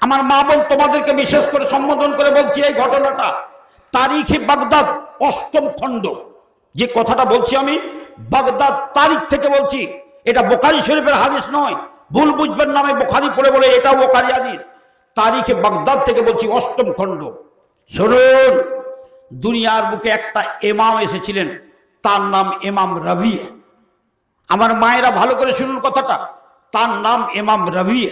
আমার মা বোন তোমাদেরকে বিশেষ করে সম্বোধন করে বলছি এই ঘটনাটা। তারিখে বাগদাদ অষ্টম খণ্ড। যে কথাটা বলছি আমি, বাগদাদ তারিখ থেকে বলছি। এটা বোখারি শরীফের হাদিস নয়, ভুল বুঝবেন নামে বোখারি পড়ে বলে এটাও বোখারি হাদিস। তারিখে বাগদাদ থেকে বলছি অষ্টম খণ্ড। শুনুন, দুনিয়ার বুকে একটা এমাম এসেছিলেন, তার নাম এমাম রবি আমার মায়েরা ভালো করে শুনুন কথাটা। তার নাম এমাম রবি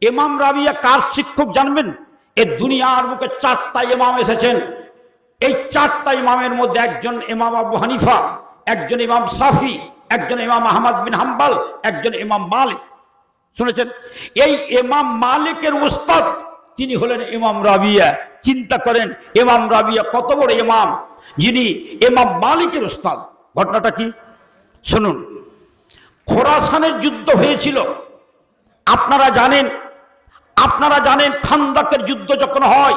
এমাম রাবিয়া কার শিক্ষক জানবেন? এ দুনিয়ার বুকে চারটা ইমাম এসেছেন। এই চারটা ইমামের মধ্যে একজন ইমাম আবু হানিফা, একজন ইমাম সাফি, একজন ইমাম আহমদ বিন হাম্বাল, একজন ইমাম মালিক। শুনেছেন? এই ইমাম মালিকের উস্তাদ তিনি হলেন ইমাম রাবিয়া। চিন্তা করেন, ইমাম রাবিয়া কত বড় ইমাম? যিনি ইমাম মালিকের উস্তাদ। ঘটনাটা কি? শুনুন। খোরাসানের যুদ্ধ হয়েছিল। আপনারা জানেন আপনারা জানেন খান্দাকের যুদ্ধ যখন হয়,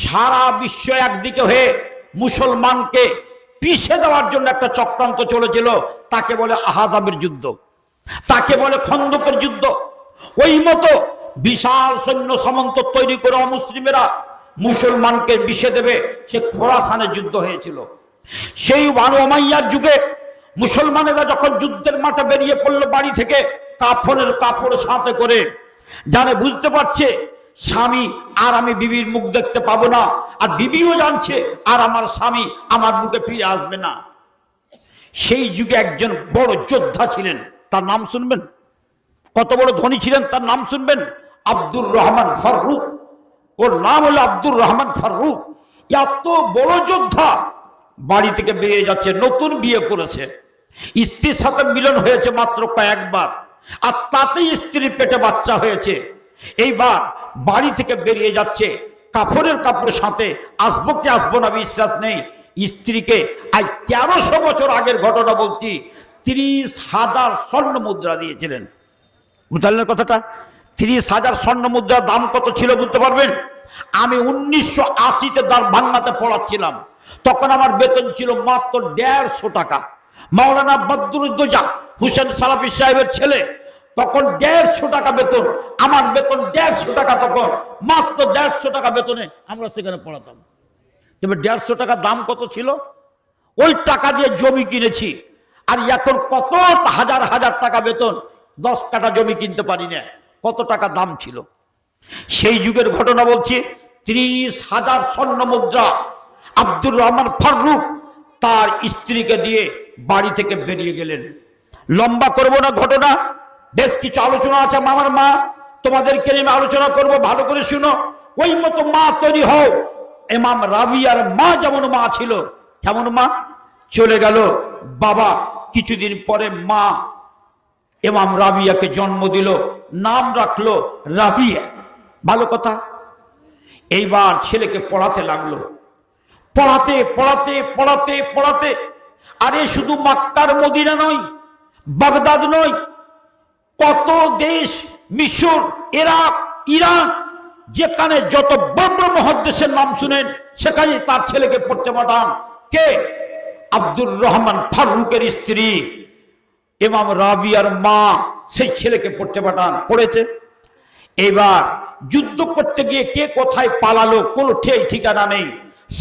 সারা বিশ্ব একদিকে হয়ে মুসলমানকে পিষে দেওয়ার জন্য একটা চক্রান্ত চলেছিল, তাকে বলে আহাদাবের যুদ্ধ। তাকে বলে খন্দকের যুদ্ধ। ওই মতো বিশাল সৈন্য সামন্ত তৈরি করে অমুসলিমেরা মুসলমানকে বিষে দেবে, সে খোরাসানের যুদ্ধ হয়েছিল। সেই বানু যুগে মুসলমানেরা যখন যুদ্ধের মাঠে বেরিয়ে পড়ল বাড়ি থেকে, কাফনের কাপড় সাথে করে জানে বুঝতে পারছে, স্বামী আর আমি বিবির মুখ দেখতে পাবো না, আর বিবিও জানছে, আর আমার স্বামী আমার মুখে ফিরে আসবে না। সেই যুগে একজন বড় যোদ্ধা ছিলেন, তার নাম শুনবেন? কত বড় ধনী ছিলেন, তার নাম শুনবেন? আব্দুর রহমান ফারুক ওর নাম হলো আব্দুর রহমান ফারুক এত বড় যোদ্ধা বাড়ি থেকে বেরিয়ে যাচ্ছে, নতুন বিয়ে করেছে। স্ত্রীর সাথে মিলন হয়েছে মাত্র কয়েকবার। আর তাতেই স্ত্রীর পেটে বাচ্চা হয়েছে। এইবার বাড়ি থেকে বেরিয়ে যাচ্ছে। কাপড়ের কাপড়ের সাথে আসব কি আসব না বিশ্বাস নেই। স্ত্রীকে আজ তেরোশো বছর আগের ঘটনা বলছি। ত্রিশ হাজার স্বর্ণ মুদ্রা দিয়েছিলেন। বুঝলেন কথাটা? ত্রিশ হাজার স্বর্ণ মুদ্রার দাম কত ছিল বুঝতে পারবেন? আমি উনিশশো আশিতে দার ভাঙ্গাতে পড়াচ্ছিলাম তখন আমার বেতন ছিল মাত্র দেড়শো টাকা। মাওলানা বদরুদ্দোজা হুসেন সালাফি সাহেবের ছেলে, তখন দেড়শো টাকা বেতন, আমার বেতন দেড়শো টাকা তখন, মাত্র দেড়শো টাকা বেতনে আমরা সেখানে পড়াতাম। তবে দেড়শো টাকা দাম কত ছিল? ওই টাকা দিয়ে জমি কিনেছি, আর এখন কত হাজার হাজার টাকা বেতন, দশ কাটা জমি কিনতে পারি না, কত টাকা দাম ছিল? সেই যুগের ঘটনা বলছি, ত্রিশ হাজার স্বর্ণ মুদ্রা আব্দুর রহমান ফারুক তার স্ত্রীকে দিয়ে বাড়ি থেকে বেরিয়ে গেলেন। লম্বা করব না ঘটনা, বেশ কিছু আলোচনা আছে আমার মা, তোমাদেরকে নিয়ে আলোচনা করব, ভালো করে শুনো। ওই মতো মা তৈরি হও। এমাম রাবিয়ার মা যেমন মা ছিল, কেমন মা? চলে গেল বাবা। কিছুদিন পরে মা এমাম রাবিয়াকে জন্ম দিল, নাম রাখল রাবিয়া। ভালো কথা? এইবার ছেলেকে পড়াতে লাগল। পড়াতে পড়াতে পড়াতে পড়াতে আরে শুধু মাক্কার মদিনা নয়, বাগদাদ নয়, কত দেশ, মিশর, ইরাক, ইরান, যেখানে যত বড় মহাদেশের নাম শুনেন, সেখানে তার ছেলেকে পড়তে পাঠান। কে? আব্দুর রহমান ফারুকের স্ত্রী। ইমাম রাবিয়ার মা সেই ছেলেকে পড়তে পাঠান। পড়েছে? এবার যুদ্ধ করতে গিয়ে কে কোথায় পালালো, কোনো ঠিক ঠিকানা নেই।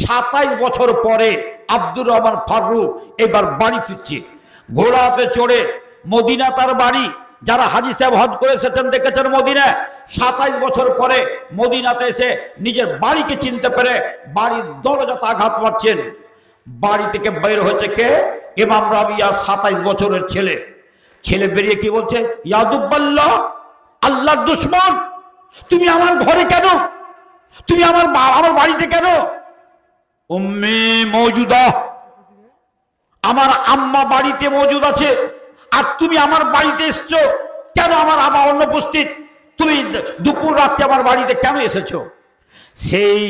সাতাইশ বছর পরে আব্দুর রহমান ফারুক এবার বাড়ি ফিরছে। ঘোড়াতে চড়ে মদিনা তার বাড়ি। যারা হাজি সাহেব হজ করে এসেছেন, দেখেছেন মদিনা। সাতাইশ বছর পরে মদিনাতে এসে নিজের বাড়িকে চিনতে পেরে বাড়ির দরজাতে আঘাত পাচ্ছেন বাড়ি থেকে বের হয়েছে কে? ইমাম রাবিয়া, সাতাইশ বছরের ছেলে। ছেলে বেরিয়ে কি বলছে? ইয়াদুব্বাল্লাহ আল্লাহ দুশ্মন, তুমি আমার ঘরে কেন? তুমি আমার আমার বাড়িতে কেন? উম্মে মৌজুদা আমার আম্মা বাড়িতে মজুদ আছে। আর তুমি আমার বাড়িতে এসছো। কেন আমার আমা অনুপস্থিত তুমি দুপুর রাত্রে আমার বাড়িতে কেন এসেছ? সেই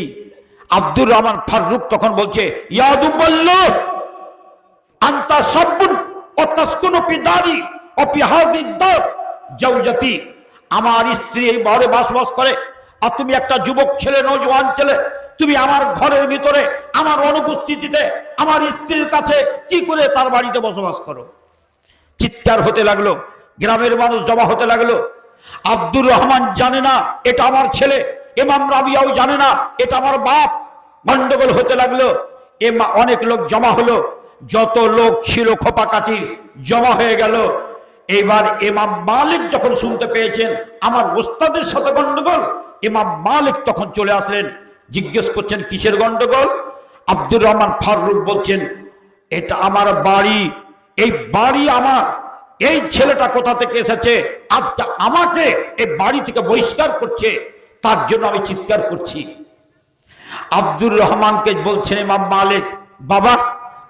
আব্দুর রহমান ফারুক তখন বলছে আমার স্ত্রী এই ঘরে বসবাস করে। আর তুমি একটা যুবক ছেলে নজওয়ান ছেলে। তুমি আমার ঘরের ভিতরে, আমার অনুপস্থিতিতে, আমার স্ত্রীর কাছে কি করে তার বাড়িতে বসবাস করো? চিৎকার হতে লাগল, গ্রামের মানুষ জমা হতে লাগল। আব্দুর রহমান জানে না, এটা আমার ছেলে। এমাম রাবিয়াও জানে না, এটা আমার বাপ। গন্ডগোল হতে লাগল এমা অনেক লোক জমা হলো। যত লোক ছিল খোপাকাটির জমা হয়ে গেল। এবার এমাম মালিক যখন শুনতে পেয়েছেন, আমার ওস্তাদের সাথে গন্ডগোল এমাম মালিক তখন চলে আসলেন। জিজ্ঞেস করছেন, কিসের গন্ডগোল? আব্দুর রহমান ফারুক বলছেন, এটা আমার বাড়ি, এই বাড়ি আমার, এই ছেলেটা কোথা থেকে এসেছে? আজকে আমাকে এই বাড়ি থেকে বহিষ্কার করছে, তার জন্য আমি চিৎকার করছি। আব্দুর রহমানকে বলছেন মালিক, বাবা,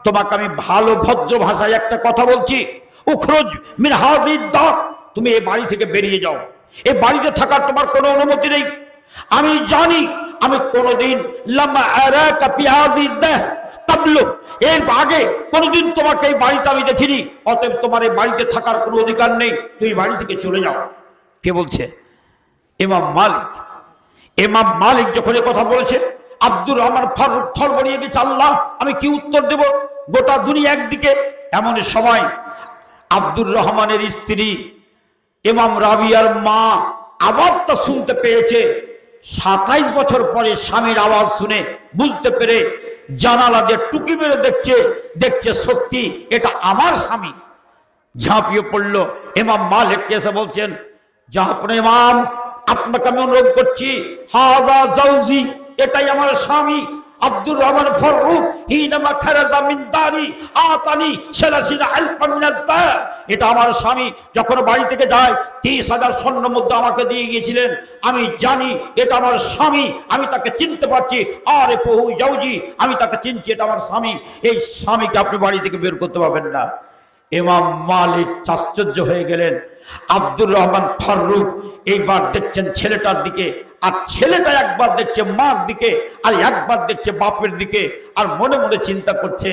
তোমাকে আমি ভালো ভদ্র ভাষায় একটা কথা বলছি। উখরুজ মিন হাযিদ তুমি এই বাড়ি থেকে বেরিয়ে যাও। এই বাড়িতে থাকার তোমার কোনো অনুমতি নেই। আমি জানি আমি কোনোদিন এর আগে কোনোদিন তোমাকে এই বাড়িতে আমি দেখিনি, অতএব তোমার এই বাড়িতে থাকার কোনো অধিকার নেই তুই বাড়ি থেকে চলে যাও। কে বলছে? এমাম মালিক। এমাম মালিক যখন কথা বলেছে, আব্দুর রহমান ফারুক থর বড়িয়ে গেছে আল্লাহ, আমি কি উত্তর দেব? গোটা দুনিয়া একদিকে। এমন সময় আব্দুর রহমানের স্ত্রী এমাম রাবিয়ার মা, আওয়াজটা শুনতে পেয়েছে। সাতাইশ বছর পরে স্বামীর আওয়াজ শুনে বুঝতে পেরে জানালা দিয়ে টুকি মেরে দেখছে দেখছে সত্যি এটা আমার স্বামী। ঝাঁপিয়ে পড়ল। এমাম মালিককে এসে বলছেন জাহাপন ইমাম, আপনাকে আমি অনুরোধ করছি, হাজা জাউজি, এটাই আমার স্বামী আব্দুর রহমান ফররুখ হিনামা খারাজা মিন দারি, আতানি সালাসিনা আলফান দার। এটা আমার স্বামী যখন বাড়ি থেকে যায়, তিরিশ হাজার স্বর্ণ মুদ্রা আমাকে দিয়ে গিয়েছিলেন। আমি জানি এটা আমার স্বামী, আমি তাকে চিনতে পারছি। আরে বহু জাউজি, আমি তাকে চিনছি, এটা আমার স্বামী। এই স্বামীকে আপনি বাড়ি থেকে বের করতে পারবেন না। ইমাম মালিক আশ্চর্য হয়ে গেলেন। আব্দুর রহমান ফারুক এইবার দেখছেন ছেলেটার দিকে আর ছেলেটা একবার দেখছে মার দিকে, আর একবার দেখছে বাপের দিকে, আর মনে মনে চিন্তা করছে,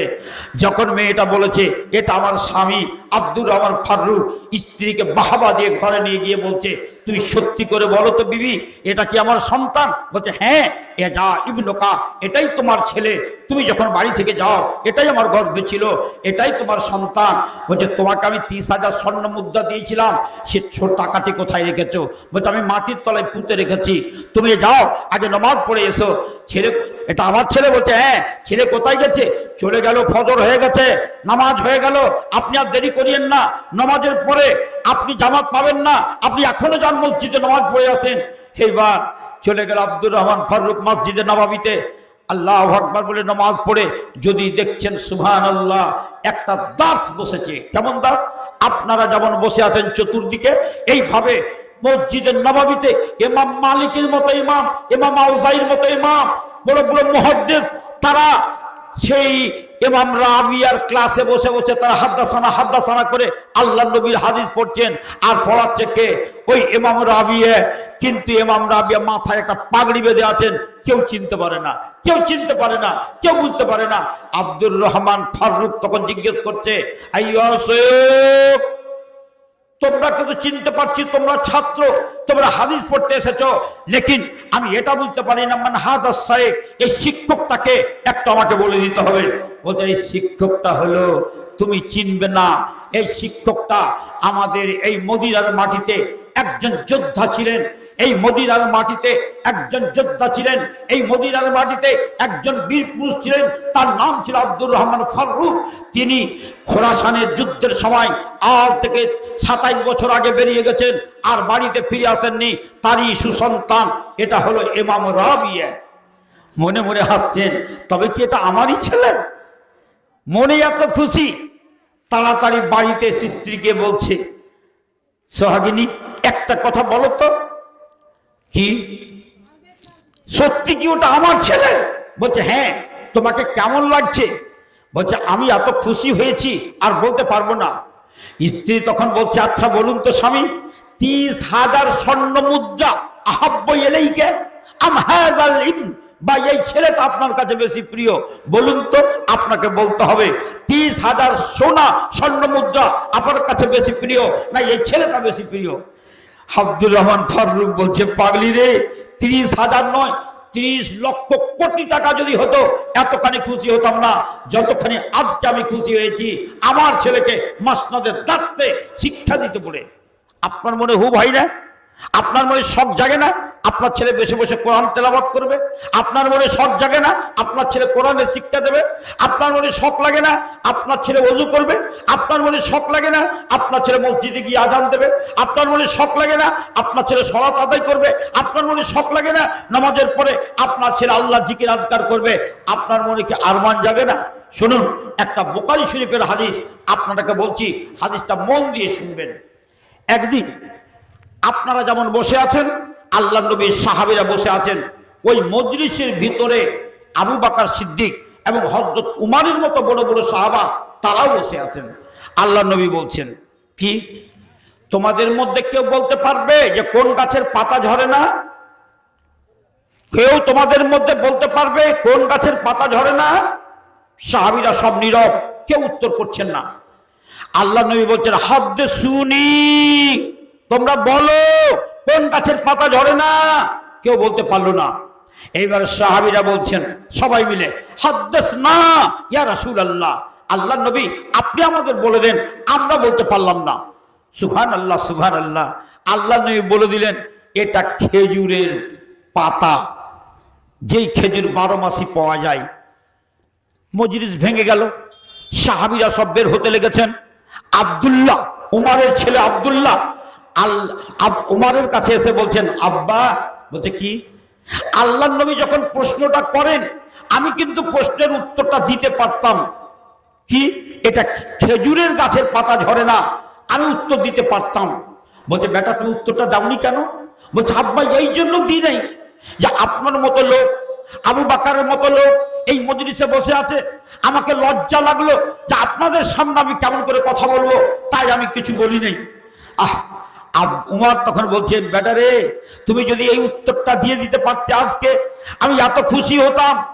যখন মেয়েটা বলেছে, এটা আমার স্বামী, আব্দুর রহমান ফারুক স্ত্রীকে বাহাবা দিয়ে ঘরে নিয়ে গিয়ে বলছে, তুমি সত্যি করে বলো তো বিবি, এটা কি আমার সন্তান? বলছে হ্যাঁ এ এটা ইবনোকা এটাই তোমার ছেলে। তুমি যখন বাড়ি থেকে যাও, এটাই আমার গর্বে ছিল, এটাই তোমার সন্তান। বলছে, তোমাকে আমি তিরিশ হাজার স্বর্ণ মুদ্রা দিয়েছিলাম, সে টাকাটি কোথায় রেখেছো? বলছে, আমি মাটির তলায় পুঁতে রেখেছি। তুমি যাও, আগে নমাজ পড়ে এসো। ছেলে, এটা আমার ছেলে বলছে হ্যাঁ ছেলে কোথায় গেছে? চলে গেল, ফজর হয়ে গেছে, নামাজ হয়ে গেল। আপনি আর দেরি করিয়েন না, নামাজের পরে আপনি জামাত পাবেন না। আপনি এখনও যান মসজিদে, নামাজ পড়ে আসেন। এইবার চলে গেল আব্দুর রহমান ফারুক মসজিদে নবাবিতে। আল্লাহ আকবর বলে, নামাজ পড়ে, যদি দেখছেন সুহান আল্লাহ একটা দাস বসেছে। কেমন দাস? আপনারা যেমন বসে আছেন চতুর্দিকে, এইভাবে মসজিদের নবাবিতে ইমাম মালিকের মতো ইমাম ইমাম আউজাইর মতো ইমাম, বড় বড় মহাদ্দেশ তারা সেই ইমাম রাবিয়ার ক্লাসে বসে বসে তারা হাদ্দাসানা হাদ্দাসানা করে আল্লাহ নবীর হাদিস পড়ছেন। আর পড়াচ্ছে কে? ওই ইমাম রাবিয়া। কিন্তু ইমাম রাবিয়া মাথায় একটা পাগড়ি বেঁধে আছেন। কেউ চিনতে পারে না। কেউ চিনতে পারে না। কেউ বুঝতে পারে না। আব্দুর রহমান ফারুক তখন জিজ্ঞেস করছে, আইয়া তোমরা কিন্তু চিনতে পারছি, তোমরা ছাত্র, তোমরা হাদিস পড়তে এসেছ। লেকিন আমি এটা বুঝতে পারি না মানে হাজার সাহেব এই শিক্ষকটাকে একটা আমাকে বলে দিতে হবে। বলতে, এই শিক্ষকটা হলো, তুমি চিনবে না, এই শিক্ষকটা আমাদের এই মদিরার মাটিতে একজন যোদ্ধা ছিলেন এই মদিরার মাটিতে একজন যোদ্ধা ছিলেন, এই মদিরার মাটিতে একজন বীর পুরুষ ছিলেন, তার নাম ছিল আব্দুর রহমান ফারুক। তিনি খোরাসানের যুদ্ধের সময় আজ থেকে সাতাইশ বছর আগে বেরিয়ে গেছেন আর বাড়িতে ফিরে আসেননি, তারই সুসন্তান। এটা হলো এমাম রাবিয়া। মনে মনে হাসছেন, তবে কি এটা আমারই ছেলে? মনে এত খুশি। তাড়াতাড়ি বাড়িতে স্ত্রীকে বলছে, সোহাগিনী, একটা কথা বলো তো। কি? সত্যি কি ওটা আমার ছেলে? বলছে হ্যাঁ তোমাকে কেমন লাগছে? বলছে, আমি এত খুশি হয়েছি, আর বলতে পারব না। স্ত্রী তখন বলছে আচ্ছা বলুন তো স্বামী, তিরিশ হাজার স্বর্ণ মুদ্রা আহাব্য এলেইকে, আম বা এই ছেলেটা আপনার কাছে বেশি প্রিয়। বলুন তো, আপনাকে বলতে হবে, তিরিশ হাজার সোনা স্বর্ণ মুদ্রা আপনার কাছে বেশি প্রিয়, না এই ছেলেটা বেশি প্রিয়? আব্দুর রহমান ফারুক বলছে, পাগলি রে, তিরিশ হাজার নয়, তিরিশ লক্ষ কোটি টাকা যদি হতো, এতখানি খুশি হতাম না। যতখানি আজকে আমি খুশি হয়েছি, আমার ছেলেকে মাসনাদের দাঁড়তে শিক্ষা দিতে বলে। আপনার মনে হু ভাই না? আপনার মনে শখ জাগে না? আপনার ছেলে বসে বসে কোরআন তেলাবাত করবে? আপনার মনে শখ জাগে না? আপনার ছেলে কোরআনের শিক্ষা দেবে? আপনার মনে শখ লাগে না? আপনার ছেলে অজু করবে? আপনার মনে শখ লাগে না? আপনার ছেলে মসজিদে গিয়ে আজান দেবে? আপনার মনে শখ লাগে না? আপনার ছেলে সলাত আদায় করবে? আপনার মনে শখ লাগে না? নামাজের পরে আপনার ছেলে আল্লাহ জিকির আজকার করবে? আপনার মনে কি আরমান জাগে না? শুনুন, একটা বোকারি শরীফের হাদিস আপনাকে বলছি, হাদিসটা মন দিয়ে শুনবেন। একদিন আপনারা যেমন বসে আছেন, আল্লাহ নবীর সাহাবিরা বসে আছেন, ওই মজলিসের ভিতরে আবু বাকার সিদ্দিক এবং হজরত উমারের মতো বড় বড় সাহাবা, তারাও বসে আছেন। আল্লাহ নবী বলছেন, কি? তোমাদের মধ্যে কেউ বলতে পারবে যে কোন গাছের পাতা ঝরে না? কেউ তোমাদের মধ্যে বলতে পারবে কোন গাছের পাতা ঝরে না? সাহাবিরা সব নীরব, কেউ উত্তর করছেন না। আল্লাহ নবী বলছেন হাদ্দে শুনি তোমরা বলো, কোন গাছের পাতা ঝরে না? কেউ বলতে পারল না। এইবার সাহাবিরা বলছেন, সবাই মিলে হাদ্দাস না ইয়া রাসূল আল্লাহ আল্লাহ নবী, আপনি আমাদের বলে দেন, আমরা বলতে পারলাম না। সুবহান আল্লাহ সুবহান আল্লাহ আল্লাহ নবী বলে দিলেন, এটা খেজুরের পাতা। যেই খেজুর বারো মাসই পাওয়া যায়, মজলিস ভেঙে গেল। সাহাবিরা সব বের হতে লেগেছেন। আবদুল্লাহ, উমারের ছেলে আব্দুল্লাহ উমারের কাছে এসে বলছেন, আব্বা, বলছে কি? আল্লাহ নবী যখন প্রশ্নটা করেন, আমি কিন্তু প্রশ্নের উত্তরটা দিতে পারতাম। কি? এটা খেজুরের গাছের পাতা ঝরে না, আমি উত্তর দিতে পারতাম। বলছে, বেটা, তুমি উত্তরটা দাওনি কেন? বলছে, আব্বা, এই জন্য দিই নাই। যে আপনার মতো লোক, আবু বাকারের মতো লোক এই মজলিসে বসে আছে, আমাকে লজ্জা লাগল। যে আপনাদের সামনে আমি কেমন করে কথা বলব, তাই আমি কিছু বলি নাই। আহ আব- উমার তখন বলছেন ব্যাটারে তুমি যদি এই উত্তরটা দিয়ে দিতে পারতে আজকে, আমি এত খুশি হতাম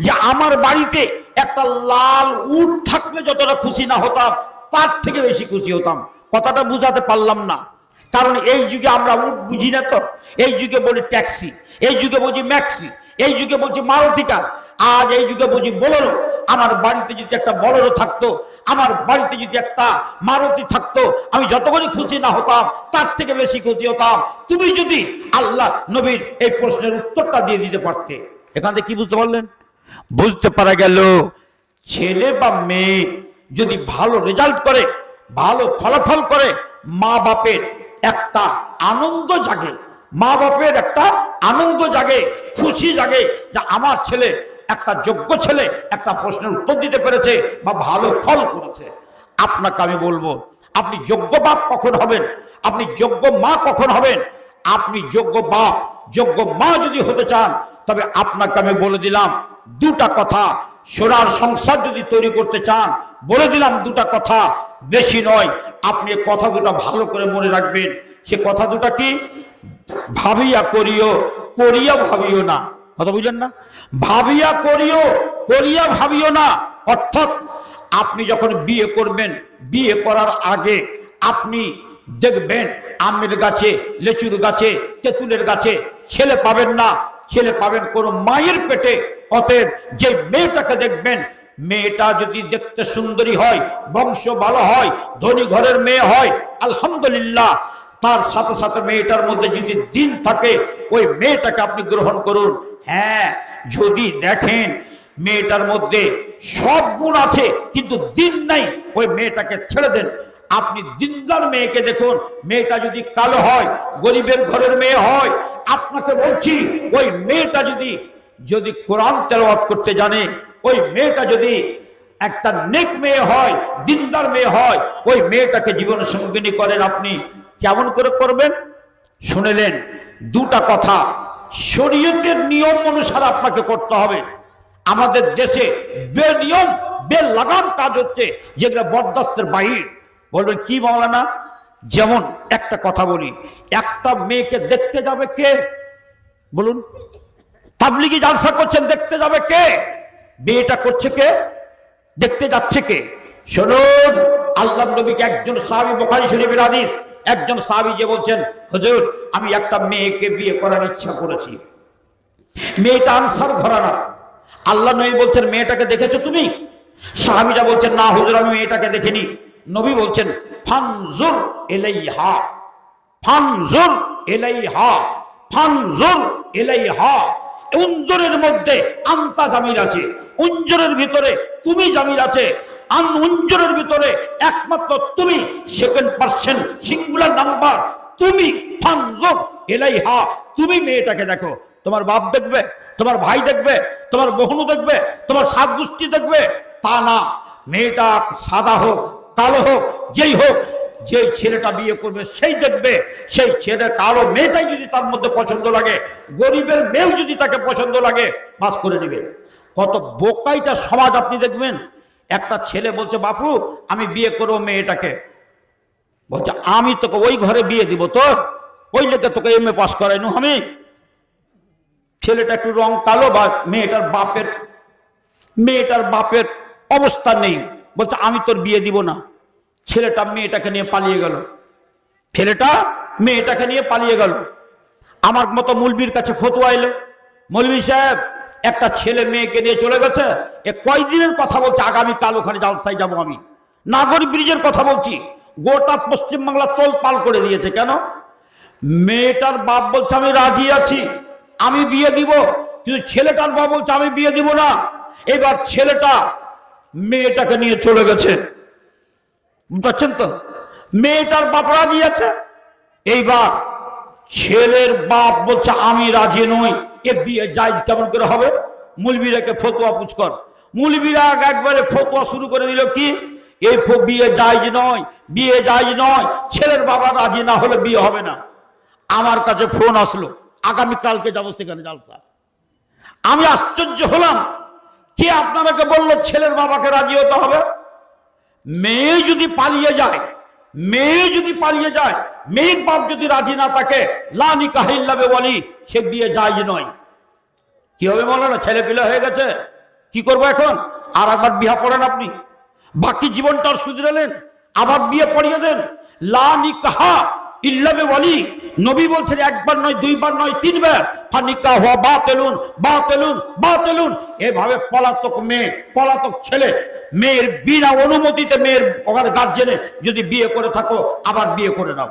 যে আমার বাড়িতে একটা লাল উট থাকলে যতটা খুশি না হতাম, তার থেকে বেশি খুশি হতাম। কথাটা বুঝাতে পারলাম না। কারণ এই যুগে আমরা উট বুঝি না তো। এই যুগে বলি ট্যাক্সি, এই যুগে বুঝি ম্যাক্সি, এই যুগে বলছি মারুতিকার, আজ এই যুগে বুঝি বলল আমার বাড়িতে যদি একটা বলরো থাকতো, আমার বাড়িতে যদি একটা মারুতি থাকতো, আমি যতক্ষণই খুশি না হতাম, তার থেকে বেশি খুশি হতাম। তুমি যদি আল্লাহ নবীর এই প্রশ্নের উত্তরটা দিয়ে দিতে পারতে, এখান থেকে কি বুঝতে পারলেন? বুঝতে পারা গেল, ছেলে বা মেয়ে যদি ভালো রেজাল্ট করে, ভালো ফলাফল করে মা বাপের একটা আনন্দ জাগে। মা বাপের একটা আনন্দ জাগে, খুশি জাগে যে আমার ছেলে একটা যোগ্য ছেলে একটা প্রশ্নের উত্তর দিতে পেরেছে বা ভালো ফল করেছে। আপনাকে আমি বলব, আপনি যোগ্য বাপ কখন হবেন? আপনি যোগ্য মা কখন হবেন? আপনি যোগ্য বাপ, যোগ্য মা যদি হতে চান, তবে আপনাকে আমি বলে দিলাম দুটা কথা। সোনার সংসার যদি তৈরি করতে চান, বলে দিলাম দুটা কথা। বেশি নয়, আপনি কথা দুটা ভালো করে মনে রাখবেন। সে কথা দুটা কি? ভাবিয়া করিও, করিয়া ভাবিও না। কথা বুঝলেন না? ভাবিয়া করিও, করিয়া ভাবিও না। অর্থাৎ আপনি যখন বিয়ে করবেন, বিয়ে করার আগে আপনি দেখবেন আমের গাছে, লেচুর গাছে, তেঁতুলের গাছে ছেলে পাবেন না। ছেলে পাবেন কোন মায়ের পেটে। অতএব যে মেয়েটাকে দেখবেন মেয়েটা যদি দেখতে সুন্দরী হয়, বংশ ভালো হয়, ধনী ঘরের মেয়ে হয়, আলহামদুলিল্লাহ, তার সাথে সাথে মেয়েটার মধ্যে যদি দিন থাকে, ওই মেয়েটাকে আপনি গ্রহণ করুন। হ্যাঁ যদি দেখেন মেয়েটার মধ্যে সব গুণ আছে, কিন্তু দিন নাই, ওই মেয়েটাকে ছেড়ে দেন। আপনি দিনদার মেয়েকে দেখুন, মেয়েটা যদি কালো হয়, গরিবের ঘরের মেয়ে হয়, আপনাকে বলছি, ওই মেয়েটা যদি যদি কোরআন তেলাওয়াত করতে জানে ওই মেয়েটা যদি একটা নেক মেয়ে হয়, দিনদার মেয়ে হয়, ওই মেয়েটাকে জীবন সঙ্গিনী করেন আপনি, কেমন করে করবেন? শুনেলেন, দুটা কথা। শরীয়তের নিয়ম অনুসারে আপনাকে করতে হবে। আমাদের দেশে বে বেনিয়ম, বেলাগাম কাজ হচ্ছে যেগুলো বরদাস্তের বাহির। বলবেন, কি মাওলানা? যেমন একটা কথা বলি, একটা মেয়েকে দেখতে যাবে কে? বলুন। তাবলিগি জালসা করছেন, দেখতে যাবে কে? বিয়েটা করছে কে? দেখতে যাচ্ছে কে? শুনুন, আল্লাহ নবীকে একজন সাহাবি বোখারি শরীফের হাদিস। একজন সাহাবি যে বলছেন, হুজুর, আমি একটা মেয়েকে বিয়ে করার ইচ্ছা করেছি। মেয়েটা আনসার ঘরানা। আল্লাহ নবী বলছেন, মেয়েটাকে দেখেছ তুমি? সাহাবিরা বলছেন, না হুজুর, আমি মেয়েটাকে দেখিনি। নবী বলছেন, ফানজুর এলাইহা ফানজুর এলাইহা ফানজুর এলাইহা উঞ্জরের মধ্যে আন্তা জামির আছে। উঞ্জরের ভিতরে তুমি জামির আছে। আন উঞ্জরের ভিতরে একমাত্র তুমি সেকেন্ড পার্সন সিঙ্গুলার নাম্বার তুমি এলাইহা তুমি মেয়েটাকে দেখো, তোমার বাপ দেখবে, তোমার ভাই দেখবে, তোমার বহনু দেখবে, তোমার সাত গোষ্ঠী দেখবে। তা না, মেয়েটা সাদা হোক, কালো হোক, যেই হোক যে ছেলেটা বিয়ে করবে, সেই দেখবে, সেই ছেলে কালো মেয়েটাই যদি তার মধ্যে পছন্দ লাগে, গরিবের মেয়েও যদি তাকে পছন্দ লাগে, বাস করে নেবে। কত বোকাইটা সমাজ আপনি দেখবেন, একটা ছেলে বলছে, বাপু, আমি বিয়ে করব মেয়েটাকে। বলছে, আমি তোকে ওই ঘরে বিয়ে দিব তোর, ওই লেগে তোকে এম এ পাস করাই করাইনু আমি। ছেলেটা একটু রং কালো, বা মেয়েটার বাপের মেয়েটার বাপের অবস্থা নেই। বলছে, আমি তোর বিয়ে দিব না। ছেলেটা মেয়েটাকে নিয়ে পালিয়ে গেল। ছেলেটা মেয়েটাকে নিয়ে পালিয়ে গেল। আমার মতো মুলবির কাছে ফতুয়া এলো। মৌলবী সাহেব, একটা ছেলে মেয়েকে নিয়ে চলে গেছে। এ কয়দিনের কথা বলছে? আগামীকাল ওখানে জালসায় যাব আমি। নাগরিক ব্রিজের কথা বলছি। গোটা পশ্চিমবাংলা তোল পাল করে দিয়েছে। কেন? মেয়েটার বাপ বলছে, আমি রাজি আছি। আমি বিয়ে দিব। কিন্তু ছেলেটার বাপ বলছে, আমি বিয়ে দিব না। এবার ছেলেটা মেয়েটাকে নিয়ে চলে গেছে। পারছেন তো? মেয়েটার বাপ রাজি আছে এইবার ছেলের বাপ বলছে, আমি রাজি নই। এ বিয়ে যাই কেমন করে হবে? মুলবিরাকে ফতুয়া পুষ্কর মুলবিরা একবারে ফতুয়া শুরু করে দিল কি? এই বিয়ে জায়জ নয়, বিয়ে জায়জ নয়। ছেলের বাবা রাজি না হলে বিয়ে হবে না। আমার কাছে ফোন আসলো, আগামীকালকে যাব সেখানে, জালসা। আমি আশ্চর্য হলাম। কে আপনারাকে বলল, ছেলের বাবাকে রাজি হতে হবে? মেয়ে যদি পালিয়ে যায়, মেয়ে যদি পালিয়ে যায়, মেয়ের বাপ যদি রাজি না থাকে লানি কাহিল্লাবে বলি সে বিয়ে যায় নয়। কি হবে বলো না? ছেলে পিলে হয়ে গেছে। কি করব এখন? আর একবার বিয়া পড়েন আপনি। বাকি জীবনটা আর সুধরালেন আবার বিয়ে পড়িয়ে দেন। লা কাহা ইল্লাবে বলি নবী বলছেন, একবার নয়, দুইবার নয়, তিনবার। ফানিকা হওয়া বা তেলুন বা তেলুন বা তেলুন এভাবে পলাতক মেয়ে, পলাতক ছেলে, মেয়ের বিনা অনুমতিতে মেয়ের ওখানে গার্জেনে যদি বিয়ে করে থাকো, আবার বিয়ে করে নাও।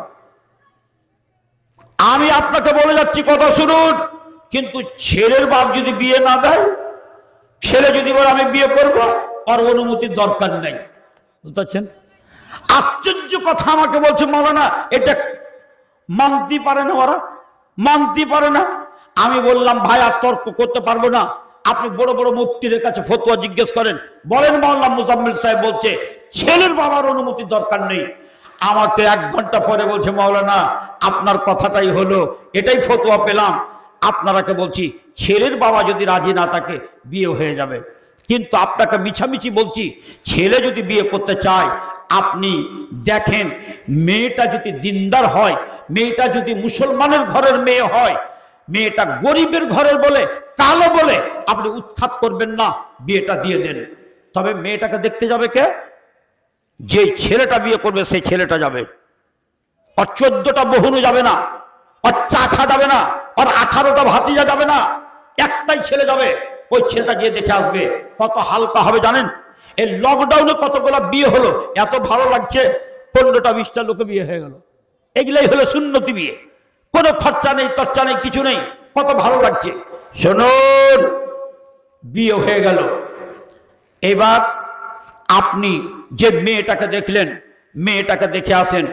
আমি আপনাকে বলে যাচ্ছি, কথা শুনুন। কিন্তু ছেলের বাপ যদি বিয়ে না দেয়, ছেলে যদি বলে, আমি বিয়ে করব আর অনুমতির দরকার নেই। বুঝতে পারছেন? আশ্চর্য কথা আমাকে বলছে, মৌলানা, এটা মানতে পারে না ওরা, মানতে পারে না। আমি বললাম, ভাই, আর তর্ক করতে পারব না। আপনি বড় বড় মুক্তির কাছে ফতুয়া জিজ্ঞেস করেন। বলেন মাওলানা মুজাম্মিল সাহেব বলছে, ছেলের বাবার অনুমতির দরকার নেই। আমাকে এক ঘণ্টা পরে বলছে মাওলানা আপনার কথাটাই হলো, এটাই ফতুয়া পেলাম। আপনারাকে বলছি, ছেলের বাবা যদি রাজি না থাকে, বিয়ে হয়ে যাবে। কিন্তু আপনাকে মিছামিছি বলছি, ছেলে যদি বিয়ে করতে চায় আপনি দেখেন, মেয়েটা যদি দিনদার হয়, মেয়েটা যদি মুসলমানের ঘরের মেয়ে হয়, মেয়েটা গরিবের ঘরের বলে, কালো বলে, আপনি উৎখাত করবেন না, বিয়েটা দিয়ে দেন। তবে মেয়েটাকে দেখতে যাবে কে? যে ছেলেটা বিয়ে করবে, সেই ছেলেটা যাবে। আর চোদ্দটা বহুনু যাবে না, আর চাছা যাবে না, আর আঠারোটা ভাতিজা যাবে না, একটাই ছেলে যাবে। ওই ছেলেটা গিয়ে দেখে আসবে। কত হালকা হবে জানেন? এই লকডাউনে কতগুলো বিয়ে হলো? এত ভালো লাগছে, পনেরোটা, বিশটা লোকে বিয়ে হয়ে গেল। এগুলাই হলো সুন্নতি বিয়ে। কোনো খরচা নেই, তরচা নেই, কিছু নেই। কত ভালো লাগছে। শুনুন, বিয়ে হয়ে গেল। এবার আপনি যে মেয়েটাকে দেখলেন, মেয়েটাকে দেখে আসেন।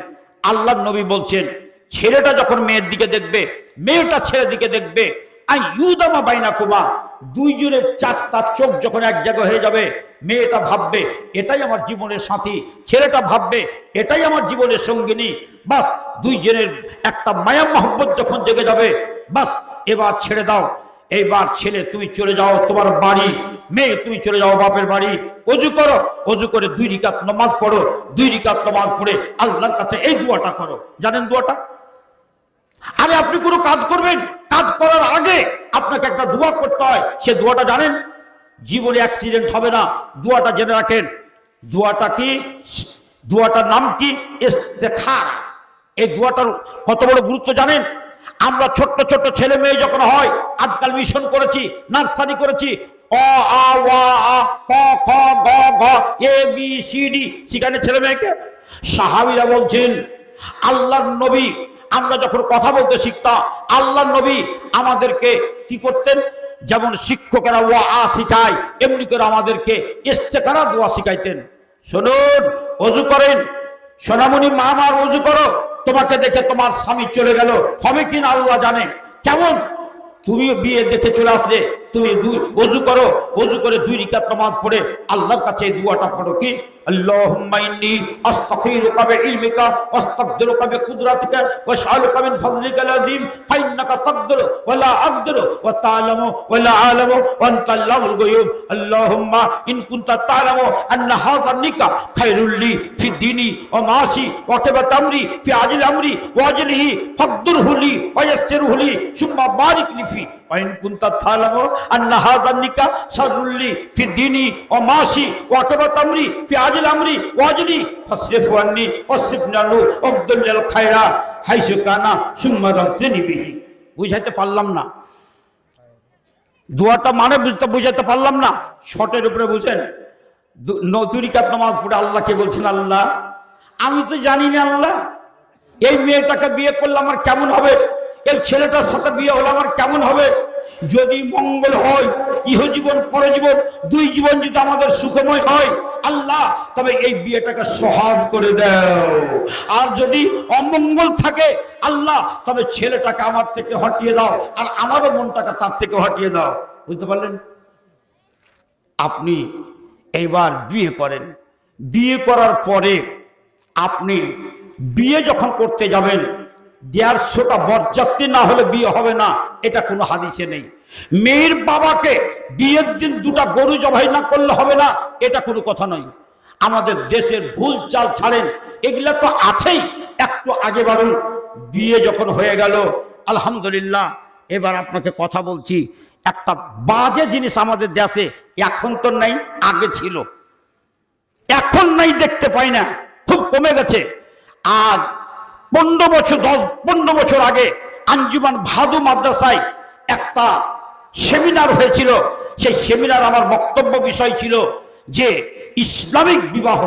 আল্লাহ নবী বলছেন, ছেলেটা যখন মেয়ের দিকে দেখবে, মেয়েটা ছেলের দিকে দেখবে। আই ইউদামা বাইনা কুমা দুইজনের চারটা চোখ যখন এক জায়গায় হয়ে যাবে, মেয়েটা ভাববে, এটাই আমার জীবনের সাথী, ছেলেটা ভাববে, এটাই আমার জীবনের সঙ্গিনী। বাস দুইজনের একটা মায়া মহব্বত যখন জেগে যাবে, বাস, এবার ছেড়ে দাও। এইবার ছেলে, তুমি চলে যাও তোমার বাড়ি। মেয়ে, তুমি চলে যাও বাপের বাড়ি। অজু করো, অজু করে দুই রিকাত নামাজ পড়ো, দুই রিকাত নামাজ পড়ে আল্লাহর কাছে এই দুয়াটা করো। জানেন দুয়াটা? আরে আপনি কোনো কাজ করবেন? কাজ করার আগে আপনাকে একটা দোয়া করতে হয়। সে দোয়াটা জানেন? জীবনে অ্যাক্সিডেন্ট হবে না। দোয়াটা জেনে রাখেন। দোয়াটা কি? দোয়াটার নাম কি? ইস্তেখার। এই দোয়াটার কত বড় গুরুত্ব জানেন? আমরা ছোট্ট ছোট্ট ছেলে মেয়ে যখন হয়, আজকাল মিশন করেছি, নার্সারি করেছি সেখানে ছেলে মেয়েকে সাহাবিরা বলছেন আল্লাহ নবী আমরা যখন কথা বলতে শিখতাম আল্লাহ নবী আমাদেরকে কি করতেন? যেমন শিক্ষকেরা ওয়া আ শিখায়, এমনি করে আমাদেরকে ইস্তেকারা দোয়া শিখাইতেন। শুনুন, অজু করেন। সোনামণি মা আমার অজু করো, তোমাকে দেখে তোমার স্বামী চলে গেল। হবে কিনা আল্লাহ জানে? কেমন? তুমি বিয়ে দেখে চলে আসলে, তুমি অজু করো, অজু করে দুই রিকাত নামাজ পড়ে আল্লাহর কাছে এই দুয়াটা পড়ো কি? اللهم إني أستخيرك بعلمك وأستقدرك بقدرتك وأسألك من فضلك العظيم فإنك تقدر ولا أقدر وتعلم ولا أعلم وأنت الله الغيوب اللهم إن كنت تعلم أن هذا النكاح خير لي في ديني ومعاشي وعقبة أمري في عجل أمري وأجله فاقدره لي ويسره لي ثم بارك لي فيه وإن كنت تعلم أن هذا النكاح شر لي في ديني ومعاشي وعقبة أمري في عجل আমরি, ওয়াজলি, ফাসরিফ আননি আব্দুল হাইসু কানা, সুম্মা বিহি। বুঝাইতে পারলাম না। দোয়াটা মানে বুঝতে পারলাম না। শটের উপরে বুঝেন। নামাজ পড়ে আল্লাহকে বলছেন, আল্লাহ, আমি তো জানি না আল্লাহ, এই মেয়েটাকে বিয়ে করলে আমার কেমন হবে? এই ছেলেটার সাথে বিয়ে হলে আমার কেমন হবে? যদি মঙ্গল হয়, ইহজীবন, পরজীবন, দুই জীবন যদি আমাদের সুখময় হয় আল্লাহ, তবে এই বিয়েটাকে সহজ করে দাও। আর যদি অমঙ্গল থাকে, আল্লাহ, তবে ছেলেটাকে আমার থেকে হটিয়ে দাও, আর আমারও মনটাকে তার থেকে হটিয়ে দাও। বুঝতে পারলেন? আপনি এইবার বিয়ে করেন। বিয়ে করার পরে আপনি বিয়ে যখন করতে যাবেন দেড়শোটা বরযাত্রী না হলে বিয়ে হবে না, এটা কোনো হাদিসে নেই। মেয়ের বাবাকে বিয়ের দিন দুটা গরু জবাই না করলে হবে না, এটা কোনো কথা নয়। আমাদের দেশের ভুল চাল ছাড়েন, এগুলা তো আছেই। একটু আগে বারুন বিয়ে যখন হয়ে গেল, আলহামদুলিল্লাহ, এবার আপনাকে কথা বলছি, একটা বাজে জিনিস আমাদের দেশে এখন তো নাই, আগে ছিল। এখন নাই দেখতে পাই না, খুব কমে গেছে। আর পনেরো বছর, দশ, পনেরো বছর আগে আঞ্জুমান ভাদু মাদ্রাসায় একটা সেমিনার হয়েছিল। সেই সেমিনার আমার বক্তব্য বিষয় ছিল যে ইসলামিক বিবাহ।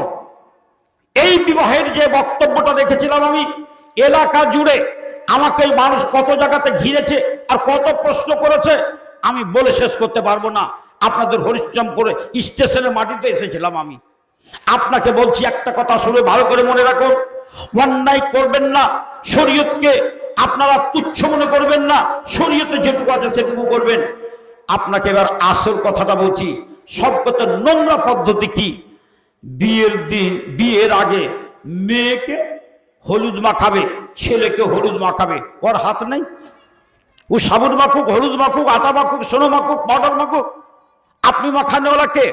এই বিবাহের যে বক্তব্যটা দেখেছিলাম আমি, এলাকা জুড়ে আমাকে মানুষ কত জায়গাতে ঘিরেছে আর কত প্রশ্ন করেছে, আমি বলে শেষ করতে পারব না। আপনাদের হরিশ্রম করে স্টেশনের মাটিতে এসেছিলাম আমি। আপনাকে বলছি একটা কথা শুনে ভালো করে মনে রাখুন। অন্যায় করবেন না, শরীয়তকে আপনারা তুচ্ছ মনে করবেন না, শরীয়তে যেটুকু আছে সেটুকু করবেন। আপনাকে এবার আসল কথাটা বলছি, সব কত নোংরা পদ্ধতি কি? বিয়ের দিন, বিয়ের আগে মেয়েকে হলুদ মাখাবে, ছেলেকে হলুদ মাখাবে, ওর হাত নেই। ও সাবুন মাখুক, হলুদ মাখুক, আটা মাখুক, সোনো মাখুক পাউডার মাখুক, আপনি মাখানে ওলাকে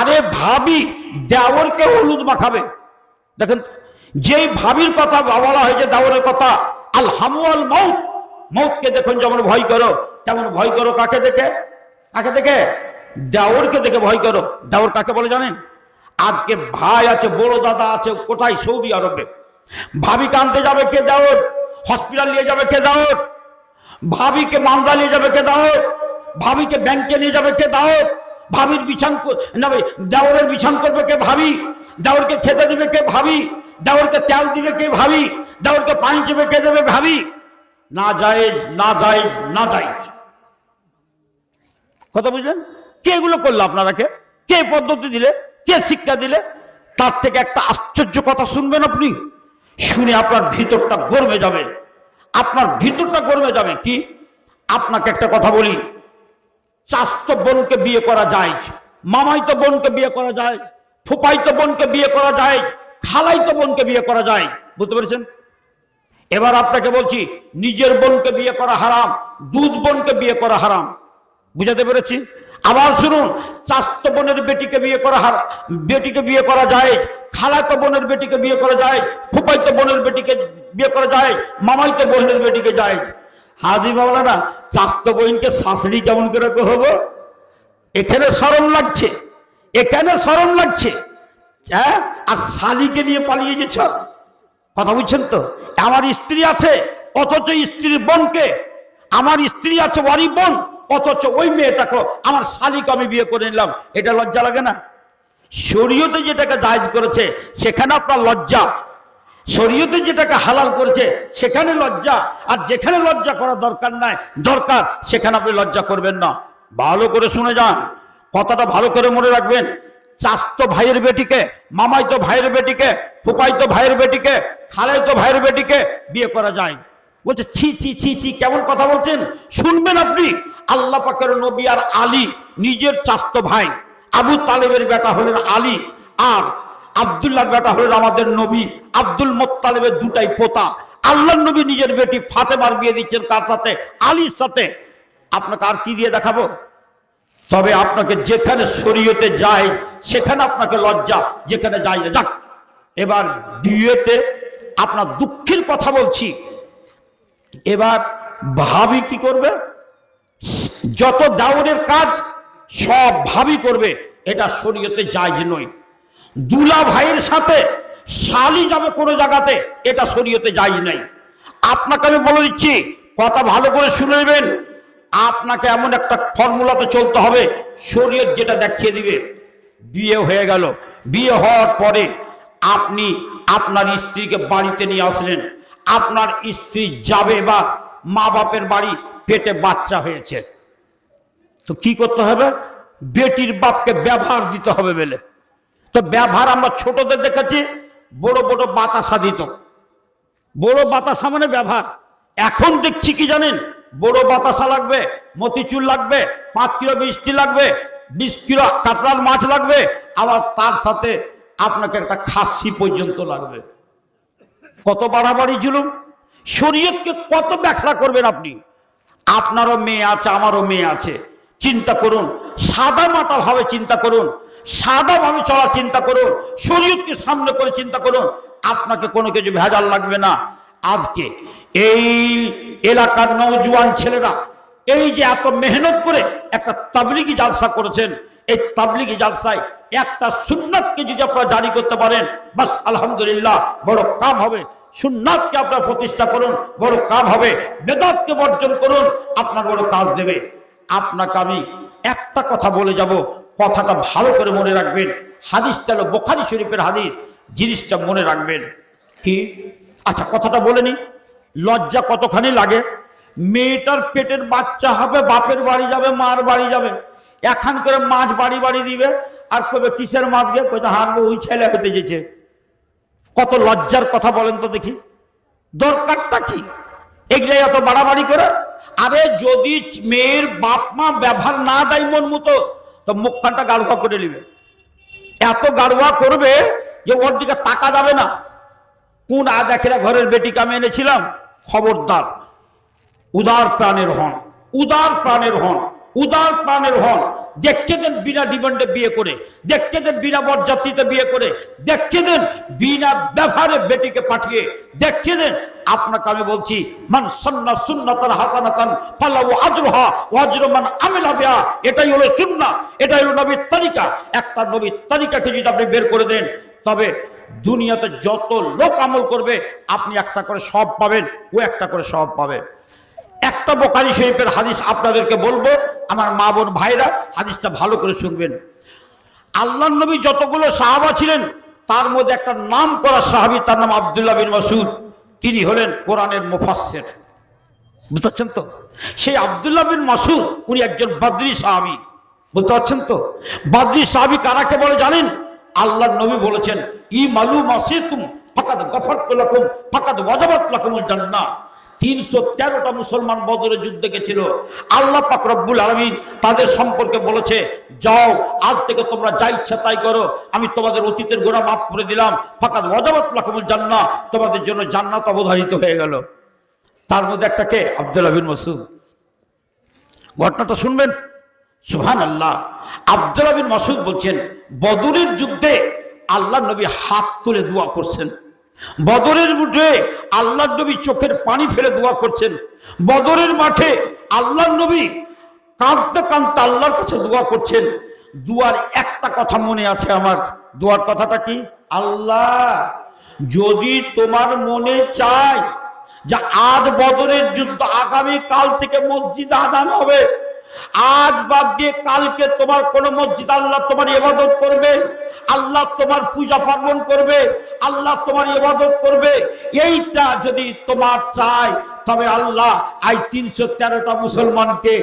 আরে ভাবি, দেওরকে হলুদ মাখাবে। দেখেন যেই ভাবির কথা বলা হয়েছে দেওরের কথা, আল হামুয়াল মৌত মৌতকে দেখুন যেমন ভয় করো, তেমন ভয় করো কাকে দেখে? কাকে দেখে? দেওরকে দেখে ভয় করো। দেওর কাকে বলে জানেন? আজকে ভাই আছে, বড় দাদা আছে, কোথায়? সৌদি আরবে। ভাবি আনতে যাবে, কে দেওর হসপিটাল নিয়ে যাবে, কে দেওর ভাবিকে মালদা নিয়ে যাবে, কে দাওর ভাবিকে ব্যাংকে নিয়ে যাবে, কে দাওর ভাবির বিছান নেবে দেওরের বিছান করবে কে ভাবি? দেওরকে খেতে দেবে কে ভাবি? দেওরকে তেল দিবে কে ভাবি? দেওরকে পানি চেপে কে দেবে ভাবি? না যায় না যায় না যায় কথা বুঝলেন? কে এগুলো করল আপনারাকে? কে পদ্ধতি দিলে? কে শিক্ষা দিলে? তার থেকে একটা আশ্চর্য কথা শুনবেন আপনি? শুনে আপনার ভিতরটা গরমে যাবে। আপনার ভিতরটা গরমে যাবে। কি? আপনাকে একটা কথা বলি। চাস্ত বোনকে বিয়ে করা যায়। মামাই তো বোনকে বিয়ে করা যায়। ফুপাই তো বোনকে বিয়ে করা যায়। খালাইতো বোনকে বিয়ে করা যায়। বুঝতে পেরেছেন? এবার আপনাকে বলছি, নিজের বোনকে বিয়ে করা হারাম, দুধ বোনকে বিয়ে করা হারাম। বুঝাতে পেরেছি? আবার শুনুন চাস্ত বোনের বেটিকে বিয়ে করা বেটিকে বিয়ে করা যায় খালাতো বোনের বেটিকে বিয়ে করা যায় ফুপাইতো বোনের বেটিকে বিয়ে করা যায়, মামাইতো বোনের বেটিকে যায়। হাজি মাওলানা চাস্ত বোনকে শাশুড়ি কেমন করে হব এখানে সরম লাগছে। এখানে সরম লাগছে। হ্যাঁ? আর শালিকে নিয়ে পালিয়ে গেছ? কথা বুঝছেন তো? আমার স্ত্রী আছে, অথচ স্ত্রীর বোনকে। আমার স্ত্রী আছে ওয়ারি বোন, অথচ ওই মেয়েটাকে আমার শালিকে আমি বিয়ে করে নিলাম। এটা লজ্জা লাগে না? শরীয়তে যেটাকে জায়জ করেছে, সেখানে আপনার লজ্জা। শরীয়তে যেটাকে হালাল করেছে, সেখানে লজ্জা। আর যেখানে লজ্জা করা দরকার নাই, দরকার, সেখানে আপনি লজ্জা করবেন না। ভালো করে শুনে যান। কথাটা ভালো করে মনে রাখবেন। চাস্তো ভাইয়ের বেটিকে মামাই তো ভাইয়ের বেটিকে ফুপাই তো ভাইয়ের বেটিকে খালাই তো ভাইয়ের বেটিকে বিয়ে করা যায়। বলছে, ছি ছি ছি ছি, কেমন কথা বলছেন? শুনবেন আপনি। আল্লাহ পাকের নবী আর আলী নিজের চাস্তো ভাই। আবু তালেবের বেটা হলেন আলী আর আবদুল্লাহর বেটা হলেন আমাদের নবী। আব্দুল মোত্তালেবের দুটাই পোতা। আল্লাহ নবী নিজের বেটি ফাতেমার বিয়ে দিচ্ছেন কার সাথে, আলীর সাথে। আপনাকে আর কি দিয়ে দেখাবো? তবে আপনাকে যেখানে শরীয়তে যায়, সেখানে আপনাকে লজ্জা, যেখানে যাই যাক। এবার বিয়েতে আপনার দুঃখের কথা বলছি। এবার ভাবি কি করবে? যত দাউরের কাজ, সব ভাবি করবে, এটা শরীয়তে জায়জ নয়। দুলা ভাইয়ের সাথে শালি যাবে কোনো জায়গাতে, এটা শরীয়তে যাই নাই। আপনাকে আমি বলে দিচ্ছি, কথা ভালো করে শুনে নেবেন। আপনাকে এমন একটা ফর্মুলাতে চলতে হবে শরীয়ত যেটা দেখিয়ে দিবে, বিয়ে হয়ে গেল। বিয়ে হওয়ার পরে আপনি আপনার স্ত্রীকে বাড়িতে নিয়ে আসলেন। আপনার স্ত্রী যাবে বা মা বাপের বাড়ি, পেটে বাচ্চা হয়েছে। তো কি করতে হবে? বেটির বাপকে ব্যবহার দিতে হবে বলে। তো ব্যবহার আমরা ছোটদের দেখেছি, বড় বড় বাতাসা দিত। বড় বাতাসা মানে ব্যবহার। এখন দেখছি কি জানেন? বড় বাতাসা লাগবে মতিচুর লাগবে, পাঁচ কিলো মিষ্টি লাগবে, বিশ কিলো কাতলার মাছ লাগবে, আবার তার সাথে আপনাকে একটা খাসি পর্যন্ত লাগবে। কত বাড়াবাড়ি জুলুম? শরীয়তকে কত ব্যাখ্যা করবেন আপনি? আপনারও মেয়ে আছে, আমারও মেয়ে আছে। চিন্তা করুন, সাদা মাটা ভাবে চিন্তা করুন, সাদা ভাবে চলার চিন্তা করুন, শরীয়তকে সামনে করে চিন্তা করুন, আপনাকে কোনো কিছু ভেজাল লাগবে না। আজকে এই এলাকার নৌজওয়ান ছেলেরা এই যে এত মেহনত করে একটা তাবলিগি জালসা করেছেন, এই তাবলিগি জালসায় একটা সুন্নাতকে যদি আপনারা জারি করতে পারেন, বাস আলহামদুলিল্লাহ বড় কাম হবে। সুন্নাতকে আপনারা প্রতিষ্ঠা করুন, বড় কাম হবে। বেদাতকে বর্জন করুন আপনার বড় কাজ দেবে। আপনাকে আমি একটা কথা বলে যাব, কথাটা ভালো করে মনে রাখবেন। হাদিসটা হলো বোখারি শরীফের হাদিস, জিনিসটা মনে রাখবেন। কি? আচ্ছা কথাটা বলে নি। লজ্জা কতখানি লাগে? মেয়েটার পেটের বাচ্চা হবে, বাপের বাড়ি যাবে, মার বাড়ি যাবে। এখান করে মাছ বাড়ি বাড়ি দিবে, আর কবে কিসের মাছ গে? কোথায় হারবে ওই ছেলে হতে যেছে কত লজ্জার কথা বলেন তো দেখি। দরকারটা কি? এগুলো এত বাড়াবাড়ি করে? আরে, যদি মেয়ের বাপ মা ব্যবহার না দেয় মন মতো, তো মুখখানটা গাড়ুয়া করে নিবে। এত গাড়ুয়া করবে যে ওর দিকে তাকা যাবে না। কোন আজ একেরা ঘরের বেটিকে আমি এনেছিলাম? খবরদার। উদার প্রাণের হন, উদার প্রাণের হন, উদার প্রাণের হন। দেখতে দেন বিনা ডিমান্ডে বিয়ে করে, দেখতে দেন বিনা বরযাত্রীতে বিয়ে করে, দেখতে দেন বিনা ব্যবহারে বেটিকে পাঠিয়ে, দেখতে দেন আপনাকে আমি বলছি, মান সন্না সুন্নাতান হাসানাতান ফালাউ ওয়া আজরু মান আমিলা বিহা। এটাই হলো সুন্নাহ এটাই হলো নবীর তালিকা। একটা নবীর তরিকাকে যদি আপনি বের করে দেন, তবে দুনিয়াতে যত লোক আমল করবে, আপনি একটা করে সব পাবেন, ও একটা করে সব পাবে। একটা বোকারি শরীফের হাদিস আপনাদেরকে বলব, আমার মা বোন ভাইরা হাদিসটা ভালো করে শুনবেন। আল্লাহ নবী যতগুলো সাহাবা ছিলেন, তার মধ্যে একটা নাম করা সাহাবি, তার নাম আবদুল্লাহ বিন মাসুদ তিনি হলেন কোরআনের মুফাসসির। বুঝতে পারছেন তো? সেই আবদুল্লাহ বিন মাসুদ উনি একজন বদরি সাহাবি। বুঝতে পারছেন তো? বদরি সাহাবি কারাকে বলে জানেন? আল্লাহ নবী বলেছেন ই মালু মাসিতুম, ফাকাদ গফরতু লাকুম, ফাকাদ ওয়াজাবাত লাকুমুল জান্নাহ। তিনশো তেরোটা মুসলমান বদরের যুদ্ধে গেছিল। আল্লাহ পাক রব্বুল আলমিন তাদের সম্পর্কে বলেছে, যাও, আজ থেকে তোমরা যা ইচ্ছা তাই করো, আমি তোমাদের অতীতের গোড়া মাফ করে দিলাম ফাঁকাত ওয়াজাবাত লাকুমুল জান্নাহ, তোমাদের জন্য জান্নাত অবধারিত হয়ে গেল। তার মধ্যে একটা কে? আব্দুল্লাহ বিন মাসুদ ঘটনাটা শুনবেন? সুহান আল্লাহ আব্দুল বিন মাসুদ বলছেন, বদরের যুদ্ধে আল্লাহ নবী হাত তুলে দোয়া করছেন। বদরের মুঠে আল্লাহ নবী চোখের পানি ফেলে দোয়া করছেন। বদরের মাঠে আল্লাহ নবী কাঁদতে কাঁদতে আল্লাহর কাছে দোয়া করছেন। দুয়ার একটা কথা মনে আছে আমার। দুয়ার কথাটা কি? আল্লাহ, যদি তোমার মনে চায় যে আজ বদরের যুদ্ধ আগামী কাল থেকে মসজিদ আদান হবে আজ বাদ দিয়ে কালকে তোমার কোন মসজিদ আল্লাহ তোমার ইবাদত করবে, আল্লাহ তোমার পূজা পার্বণ করবে, আল্লাহ তোমার ইবাদত করবে, এইটা যদি তোমার চাই তবে আল্লাহ, আই তিনশো তেরোটা মুসলমানকে